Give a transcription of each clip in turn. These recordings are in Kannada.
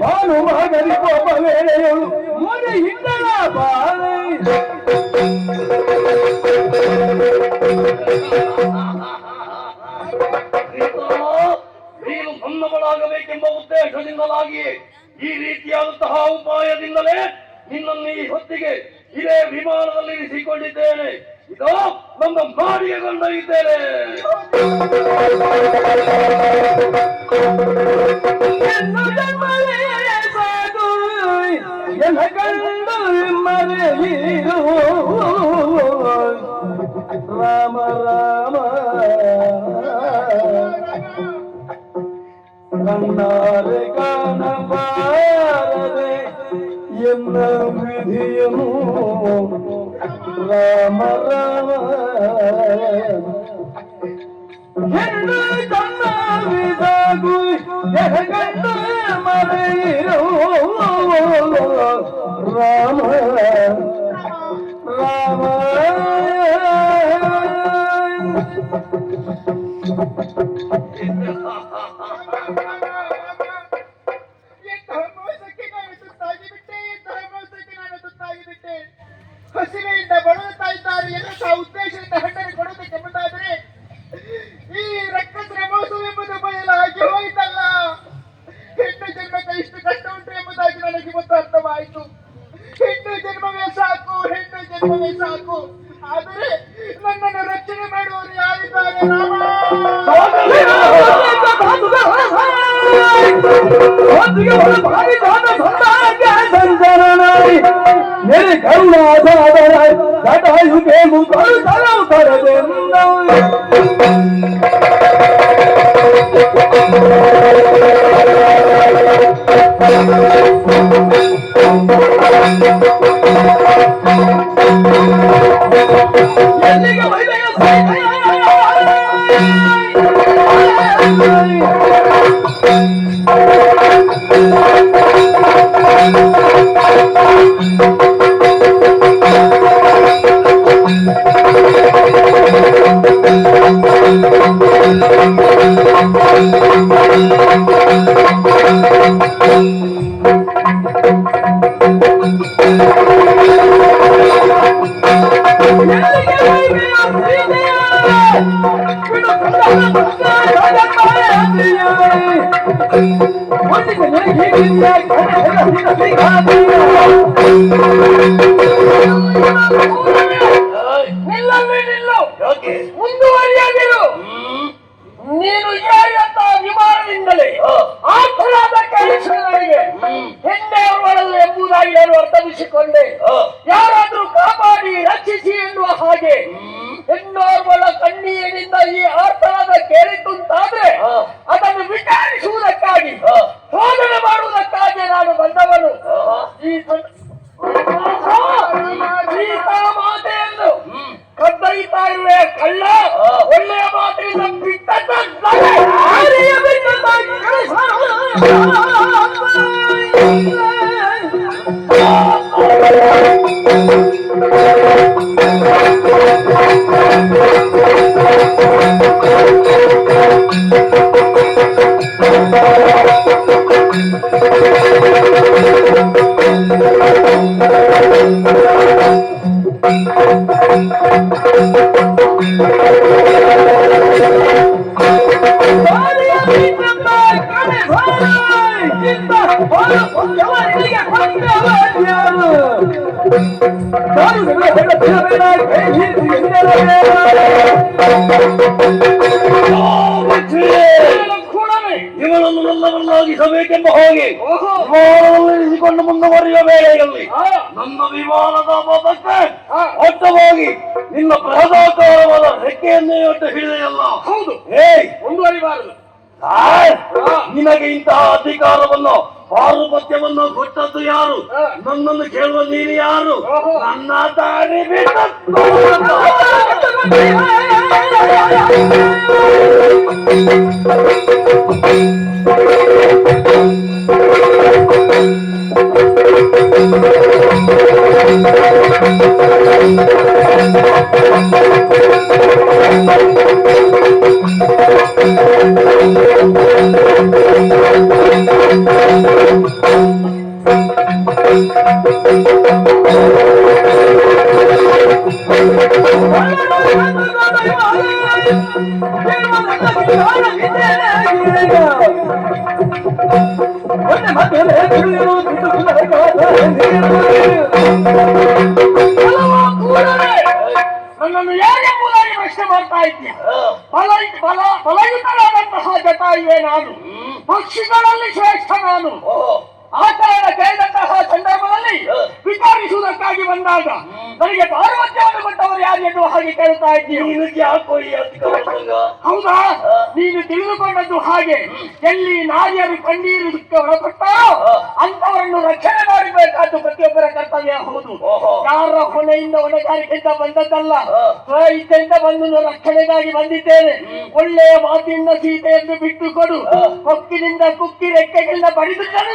ಭಾನುಮಗನಿ ಕೋಪ ವೇಳೆಯಳು ಮೊರೆ ಹಿಂದಳ ಬಾಳೆ ನೀನು ಭನ್ನಗಳಾಗಬೇಕೆಂಬ ಉದ್ದೇಶದಿಂದಲಾಗಿ ಈ ರೀತಿಯಾದಂತಹ ಉಪಾಯದಿಂದಲೇ ನಿನ್ನನ್ನು ಈ ಹೊತ್ತಿಗೆ ಇದೇ ವಿಮಾನದಲ್ಲಿ ಇರಿಸಿಕೊಂಡಿದ್ದೇನೆ. ಇದೋ ನಮ್ಮ ಮಾಡಿಗೆ ಕೊಂಡೊಯ್ಯುತ್ತೇನೆ ಎನ್ನು ಜನ್ಮವೇ ಸಾಕು ಎನ್ನ ಕಂಡು ಮರೆಯಿರು ರಾಮ ರಾಮ ಕಣ್ಣಾರೆ ಕಾಣಬಾರದೆ ಎನ್ನ ವಿಧಿಯನು ರಾಮ राम राम गंद कनागु जलो राम राम ನನಗೆ ಇವತ್ತು ಅರ್ಥವಾಯಿತು ಹೆಣ್ಣು ಜನ್ಮವೇ ಸಾಕು ಹೆಣ್ಣು ಜನ್ಮವೇ ಸಾಕು ಆದರೆ ನನ್ನನ್ನು ರಕ್ಷಣೆ ಮಾಡುವವರು ಯಾರಿದ್ದಾರೆ ರಾಮ मेरे करुणा सादर जटायु के मुकर तरव कर दे ಮುಂದುವರಿಯದಿರು? ನೀನು ಏರಿಯತ್ತ ವಿಮಾನದಿಂದಲೇ ಕೆಲಸಗಳಿಗೆ ಹಿಂದೆ ಎಂಬುದಾಗಿ ನಾನು ಅರ್ಥವಿಸಿಕೊಂಡೆ ಯಾರಾದ್ರೂ ಕಾಪಾಡಿ ರಕ್ಷಿಸಿ ಎನ್ನುವ ಹಾಗೆ ಹೆಣ್ಣೋರ್ವಳ ಕಣ್ಣೀರಿನಿಂದ ಈ ಆರ್ತನಾದ ಕೇಳಿದ್ದುಂಟಾದ್ರೆ ಆ. ಅದನ್ನು ದಾರುಗಳ ಹೆಡ ಹೋಗಿ ಕೈ ಹಿಡಿದು ಹಿಂದೆರಬೇಡ ಕೂಡಲೇ ಇವನನ್ನು ನಲ್ಲವನ್ನಾಗಿಸಬೇಕೆಂಬ ಹಾಗೆ ಓಹೋ ವಿಮಾನದಲ್ಲಿ ಇರಿಸಿಕೊಂಡು ಮುಂದುವರಿಯುವ ವೇಳೆಯಲ್ಲಿ ನನ್ನ ವಿಮಾನದ ಮೊದಕ್ಕೆ ಆ. ಅಡ್ಡವಾಗಿ ನಿನ್ನ ಬೃಹದಾಕಾರವಾದ ರೆಕ್ಕೆಯನ್ನೇ ಒಟ್ಟು ಹಿಡಿದೆಯಲ್ಲ ಹೌದು ಏಯ್ ಮುಂದುವರಿಬಾರದು! ನಿನಗೆ ಇಂತಹ ಅಧಿಕಾರವನ್ನು ಪಾರುಪತ್ಯವನ್ನು ಕೊಟ್ಟದ್ದು ಯಾರು. ನನ್ನನ್ನು ಕೇಳುವ ನೀನು ಯಾರು. ನನ್ನ ದಾರಿ ಬಿಟ್ಟು ಬೆಲೆ ನನ್ನನ್ನು ಯಾರೆಂಬುದಾಗಿ ಪ್ರಶ್ನೆ ಮಾಡ್ತಾ ಫಲ ಫಲಯುತನಾದಂತಹ ಜಟಾಯುವೆ ನಾನು. ಪಕ್ಷಿಗಳಲ್ಲಿ ಶ್ರೇಷ್ಠ ನಾನು. ಆ ಕಾರಣ ಕೇಳಿದಂತಹ ಸಂದರ್ಭದಲ್ಲಿ ವಿಚಾರಿಸುವುದಕ್ಕಾಗಿ ಬಂದಾಗ ನನಗೆ ಪಾರ್ವತ್ಯವನ್ನು ಕೊಟ್ಟವರು ಯಾರು ಎನ್ನುವ ಹಾಗೆ ಕೇಳ್ತಾ ಇದ್ದೀನಿ ಹೌದಾ? ನೀನು ತಿಳಿದುಕೊಂಡದ್ದು ಹಾಗೆ ಎಲ್ಲಿ ನಾರಿಯರು ಕಣ್ಣೀರು ಒಳಪಟ್ಟೋ ಒಳಪಟ್ಟಾರೋ ಅಂತವರನ್ನು ರಕ್ಷಣೆ ಮಾಡಬೇಕಾದ್ದು ಪ್ರತಿಯೊಬ್ಬರ ಕರ್ತವ್ಯ ಹೌದು. ಯಾರ ಹೊಣೆಯಿಂದ ಹೊಣೆಗಾರಿಕೆಯಿಂದ ಬಂದದ್ದಲ್ಲ. ಸ್ವಇಚ್ಛೆಯಿಂದ ಬಂದು ರಕ್ಷಣೆಗಾಗಿ ಬಂದಿದ್ದೇನೆ. ಒಳ್ಳೆಯ ಮಾತಿನಿಂದ ಸೀತೆಯನ್ನು ಬಿಟ್ಟು ಕೊಡು ಕೊಕ್ಕಿನಿಂದ ಕುಕ್ಕಿ ರೆಕ್ಕೆಗಳಿಂದ ಬಡಿದು ನಾನು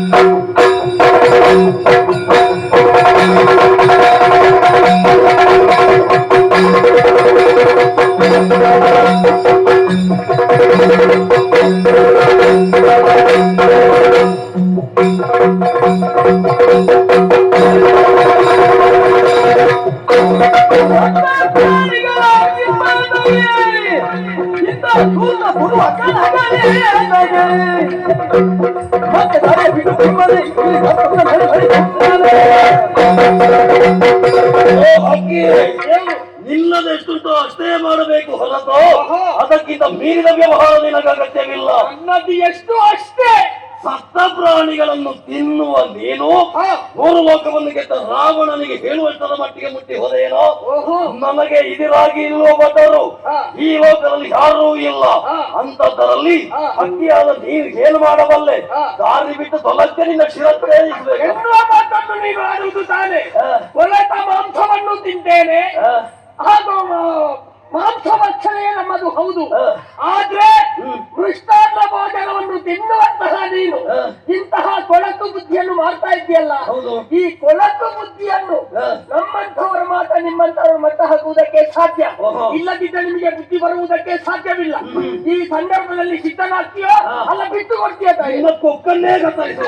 ನಿನ್ನದೆಷ್ಟುಂಟೋ ಅಷ್ಟೇ ಮಾಡಬೇಕು ಹೊರತು ಅದಕ್ಕಿಂತ ಮೀರಿದ ವ್ಯವಹಾರ ನಿನಗೆ ಅಗತ್ಯವಿಲ್ಲ. ನನ್ನದು ಎಷ್ಟು ಅಷ್ಟೇ. ಸತ್ತ ಪ್ರಾಣಿಗಳನ್ನು ತಿನ್ನುವ ನೀನು. ಮೂರು ಲೋಕವನ್ನು ಗೆದ್ದ ರಾವಣನಿಗೆ ಹೇಳುವಷ್ಟರ ಮಟ್ಟಿಗೆ ಮುಟ್ಟಿ ಹೋದೇನೋ? ನಮಗೆ ಇದಿರಾಗಿ ಇರುವ ಭಟರು ಈ ಲೋಕದಲ್ಲಿ ಯಾರೂ ಇಲ್ಲ. ಅಂತದರಲ್ಲಿ ಅಕ್ಕಿಯಾದ. ನೀನು ಏನು ಮಾಡಬಲ್ಲೆ. ದಾರಿ ಬಿಟ್ಟು ತೊಲಕ್ಕೆ ನಿನ್ನ ನೀನು ತಾನೆ. ಕೊಲೆತ ಮಾಂಸವನ್ನು ತಿಂತೇನೆ. ಹಾಗೂ ಮಾಂಸ ಭಕ್ಷಣೆಯೇ ನಮ್ಮದು ಹೌದು. ಆದ್ರೆ ಮೃಷ್ಟಾನ್ನ ಭೋಜನವನ್ನು ತಿನ್ನುವಂತಹ ನೀನು. ಇಂತಹ ಕೊಳಕು ಬುದ್ಧಿಯನ್ನು ಮಾಡ್ತಾ ಇದೆಯಲ್ಲ ಹೌದು. ಈ ಕೊಳಕು ಬುದ್ಧಿಯನ್ನು ನಮ್ಮಂತವರು ನಮ್ಮಂಥವರ ಮಾತ್ರ ನಿಮ್ಮಂತವರು ಮಟ್ಟ ಹಾಕುವುದಕ್ಕೆ ಸಾಧ್ಯ. ಇಲ್ಲದಿದ್ದರೆ ನಿಮಗೆ ಬುದ್ಧಿ ಬರುವುದಕ್ಕೆ ಸಾಧ್ಯವಿಲ್ಲ ಈ ಸಂದರ್ಭದಲ್ಲಿ ಸಿದ್ಧನಾಗ್ತೀಯೋ. ಅಲ್ಲ ಬಿಟ್ಟು ಕೊಡ್ತೀಯ ಕೊಕ್ಕನ್ನೇ ಕತ್ತರಿಸು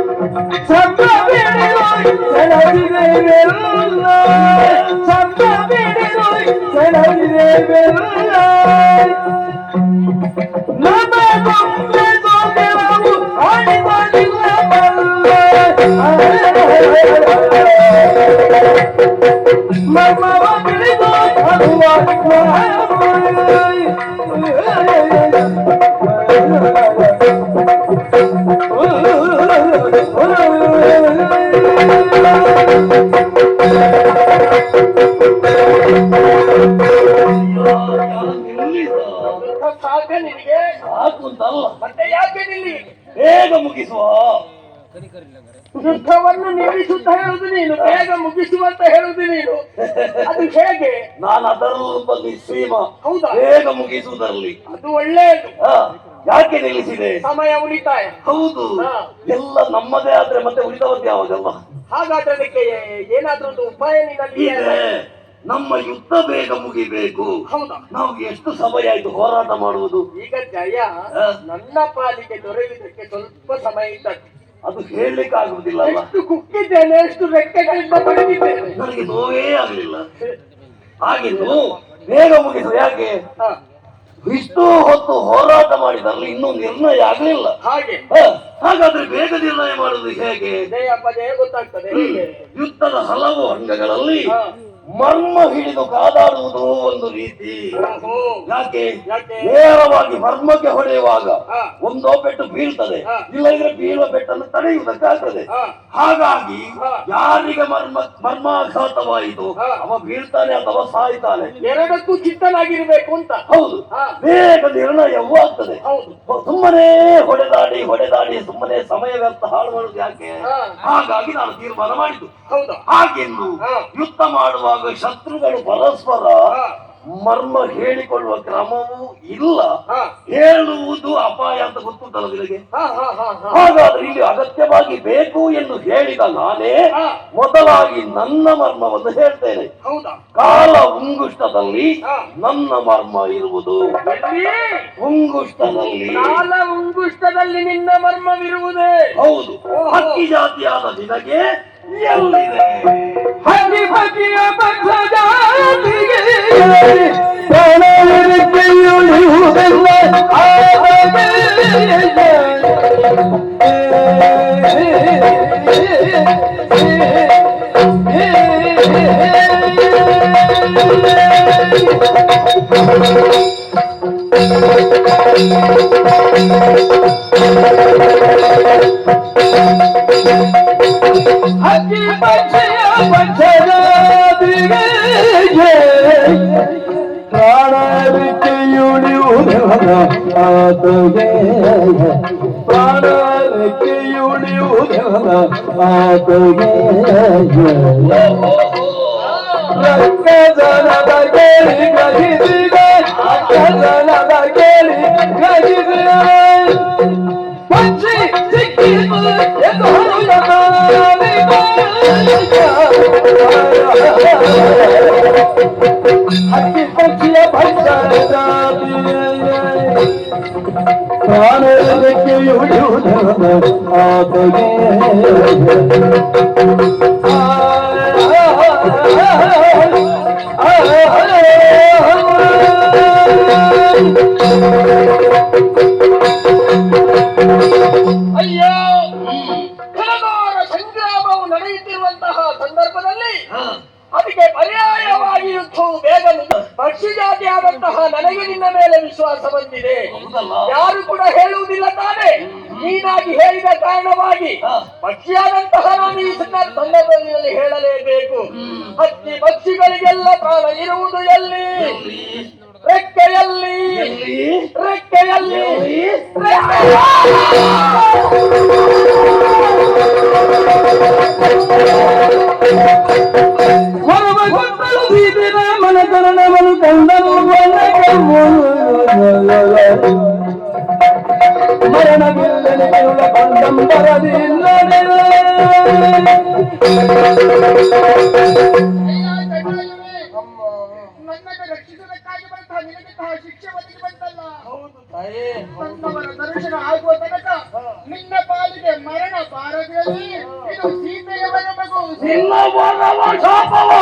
Mama, I'm going to go to the hospital. ಮತ್ತೆ ಯಾಕೆ ನಿಲ್ಲಿ ಬೇಗ ಮುಗಿಸುವ ಯುದ್ಧವನ್ನು ನಿಲ್ಲಿಸುತ್ತ ಹೇಳುದು ನೀನು ಬೇಗ ಮುಗಿಸುವಂತ ಹೇಳುದು ನೀನು. ಅದು ಹೇಗೆ? ನಾನು ಅದರಲ್ಲೊಬ್ಬ ನಿಸ್ಸೀಮ. ಹೌದಾ? ಬೇಗ ಮುಗಿಸುವುದರಲ್ಲಿ. ಅದು ಒಳ್ಳೆಯದು. ಯಾಕೆ ನಿಲ್ಲಿಸಿದೆ? ಸಮಯ ಉಳಿತಾಯ. ಹೌದು. ಎಲ್ಲ ನಮ್ಮದೇ ಆದ್ರೆ ಮತ್ತೆ ಉಳಿದವದ್ದು ಯಾವುದಲ್ಲ ಹಾಗಾದ್ರೆ ಅದಕ್ಕೆ ಏನಾದ್ರೂ ಒಂದು ಉಪಾಯ ನಿನ್ನಲ್ಲಿ ನಮ್ಮ ಯುದ್ಧ ಬೇಗ ಮುಗಿಬೇಕು. ಹೌದಾ. ನಾವು ಎಷ್ಟು ಸಮಯ ಆಯ್ತು ಹೋರಾಟ ಮಾಡುವುದು? ಈಗ ಜಯ. ನನ್ನ ಪಾಲಿಗೆ ದೊರೆಯುವುದಕ್ಕೆ ಸ್ವಲ್ಪ ಸಮಯ ಇದ್ದದ್ದು. ಅದು ಹೇಳಲಿಕ್ಕೆ ಆಗುವುದಿಲ್ಲ ಎಷ್ಟು ಕುಕ್ಕಿದ್ದೇನೆ ಎಷ್ಟು ರೆಕ್ಕೆಗಳಿಂದ ನನಗೆ ನೋವೇ ಆಗಲಿಲ್ಲ. ಹಾಗಿದ್ದು ಬೇಗ ಮುಗಿಸು ಯಾಕೆ? ಹಾ, ಇಷ್ಟು ಹೊತ್ತು ಹೋರಾಟ ಮಾಡಿದಲ್ಲಿ ಇನ್ನೂ ನಿರ್ಣಯ ಆಗಲಿಲ್ಲ. ಹಾಗೆ. ಹಾಗಾದ್ರೆ ಬೇಗ ನಿರ್ಣಯ ಮಾಡುವುದು ಹೇಗೆ? ಗೊತ್ತಾಗ್ತದೆ. ಯುದ್ಧದ ಹಲವು ಅಂಗಗಳಲ್ಲಿ. ಮರ್ಮ ಹಿಡಿದು ಕಾದಾಡುವುದು ಒಂದು ರೀತಿ. ಯಾಕೆ? ನೇರವಾಗಿ ಮರ್ಮಕ್ಕೆ ಹೊಡೆಯುವಾಗ ಒಂದೋ ಬೆಟ್ಟು ಬೀಳ್ತದೆ. ಇಲ್ಲದ್ರೆ ಬೀಳುವ ಬೆಟ್ಟನ್ನು ತಡೆಯುವುದಕ್ಕಾಗ್ತದೆ. ಹಾಗಾಗಿ. ಯಾರಿಗೆ ಮರ್ಮ ಮರ್ಮಾಘಾತವಾಯಿತು. ಅವ ಬೀಳ್ತಾನೆ ಅಥವಾ ಸಾಯ್ತಾನೆ? ಎರಡಕ್ಕೂ ಚಿತ್ತನಾಗಿರ್ಬೇಕು ಅಂತ. ಹೌದು. ಬೇಗ ನಿರ್ಣಯವೂ ಆಗ್ತದೆ ಸುಮ್ಮನೆ ಹೊಡೆದಾಡಿ ಹೊಡೆದಾಡಿ ಸುಮ್ಮನೆ ಸಮಯ ವ್ಯರ್ಥ ಹಾಳು ಮಾಡುದು ಯಾಕೆ ಹಾಗಾಗಿ ನಾನು ತೀರ್ಮಾನ ಮಾಡಿದ್ದು. ಹೌದಾ. ಹಾಗೆಂದು ಯುದ್ಧ ಯುದ್ಧ ಮಾಡುವಾಗ ಶತ್ರುಗಳು ಪರಸ್ಪರ ಮರ್ಮ ಹೇಳಿಕೊಳ್ಳುವ ಕ್ರಮವೂ ಇಲ್ಲ. ಹೇಳುವುದು ಅಪಾಯ ಅಂತ ಗೊತ್ತುಂಟಲ್ಲ ನಿನಗೆ? ಹಾಗಾದ್ರೆ ಇಲ್ಲಿ ಅಗತ್ಯವಾಗಿ ಬೇಕು ಎಂದು ಹೇಳಿದ ನಾನೇ ಮೊದಲಾಗಿ ನನ್ನ ಮರ್ಮವನ್ನು ಹೇಳ್ತೇನೆ. ಕಾಲ ಉಂಗುಷ್ಟದಲ್ಲಿ ನನ್ನ ಮರ್ಮ ಇರುವುದು? ಉಂಗುಷ್ಟದಲ್ಲಿ. ಕಾಲ ಉಂಗುಷ್ಟದಲ್ಲಿ ನಿನ್ನ ಮರ್ಮವಿರುವುದೇ? ಹೌದು. ಹಕ್ಕಿ ಜಾತಿಯಾದ ನಿನಗೆ ಎಲ್ಲಿದೆ? हरी भगिया ಪ್ರಾಣವಿಕೆಯುಳಿಯುವುದೆವನ ಆತಗೆ ರಕ್ತಜನದ ಕೇಳಿ ಗ್ರಹಿಸಿದ ರಕ್ತಜನದ ಕೇಳಿ ಗ್ರಹಿಸಿದ ಪಕ್ಷಿ ಸಿಕ್ಕಿತು ಎಂದು ಹಕ್ಕಿ ಪಕ್ಷಿಯ ಪಂಚಿ ಪ್ರಾಣಕ್ಕೆ ہتھ کي کي ಹೇಳಲೇಬೇಕು. ಹಕ್ಕಿ ಪಕ್ಷಿಗಳಿಗೆಲ್ಲ ಪ್ರಾಣ ಇರುವುದು ಎಲ್ಲಿ? ರೆಕ್ಕೆಯಲ್ಲಿ. ರೆಕ್ಕೆಯಲ್ಲಿ. ಮನಕರಣವನ್ನು ಕಂಡನು ಮರಣವಿಲ್ಲನೆಯುಳ ಕಂಡಂಬರದಿಲ್ಲ ನನ್ನನ್ನು ರಕ್ಷಿಸುವುದಕ್ಕಾಗಿ ಬಂತಹ ನಿನಗೆ ಶಿಕ್ಷೆ ಒದಗಿ ಬಂತಲ್ಲ ನನ್ನವರ ದರ್ಶನ ಆಗುವ ತನಕ ನಿನ್ನ ಪಾಲಿಗೆ ಮರಣ ಬಾರದಿರಲಿ ಇದು ಸೀತೆಯವರ ಮಗು ಶಾಪವು